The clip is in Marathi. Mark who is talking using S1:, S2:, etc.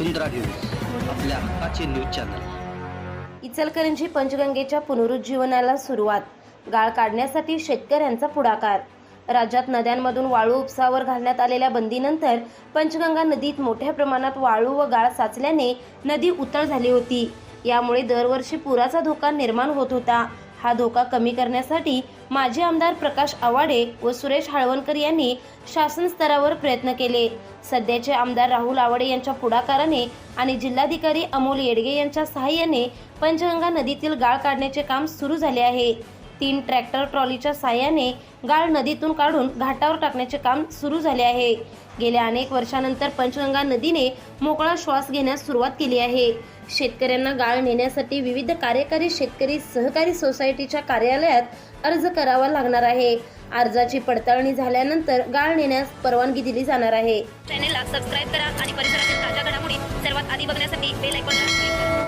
S1: वसुंधरा न्यूज आपल्या हक्काचे न्यूज चॅनल.
S2: इचलकरंजी पंचगंगेच्या पुनरुज्जीवनाला सुरुवात. गाळ काढण्यासाठी शेतकऱ्यांचा पुढाकार. राज्यात नद्यांमधून वाळू उपसावर घालण्यात आलेल्या बंदीनंतर पंचगंगा नदीत मोठ्या प्रमाणात वाळू व गाळ साचल्याने नदी उतळ झाली होती. यामुळे दरवर्षी पुराचा धोका निर्माण होत होता. हा धोका कमी करण्यासाठी माजी आमदार प्रकाश आवाडे व सुरेश हाळवणकर यांनी शासन स्तरावर प्रयत्न केले. सध्याचे आमदार राहुल आवाडे यांच्या पुढाकाराने आणि जिल्हाधिकारी अमोल येडगे यांच्या सहाय्याने पंचगंगा नदीतील गाळ काढण्याचे काम सुरू झाले आहे. तीन ट्रॅक्टर ट्रॉलीच्या साहाय्याने गाळ नदीतून काढून घाटावर टाकण्याचे काम सुरू झाले आहे. गेल्या अनेक वर्षानंतर पंचगंगा नदीने मोकळा श्वास घेण्यास सुरुवात केली आहे. शेतकऱ्यांना गाळ नेण्यासाठी विविध कार्यकारी शेतकरी सहकारी सोसायटीच्या कार्यालयात अर्ज करावा लागणार आहे. अर्जाची पडताळणी झाल्यानंतर गाळ नेण्यास परवानगी दिली जाणार आहे.
S3: चॅनेलला सबस्क्राईब करा आणि परिसरातील ताज्या घडामोडी सर्वात आधी बघण्यासाठी बेल आयकॉनला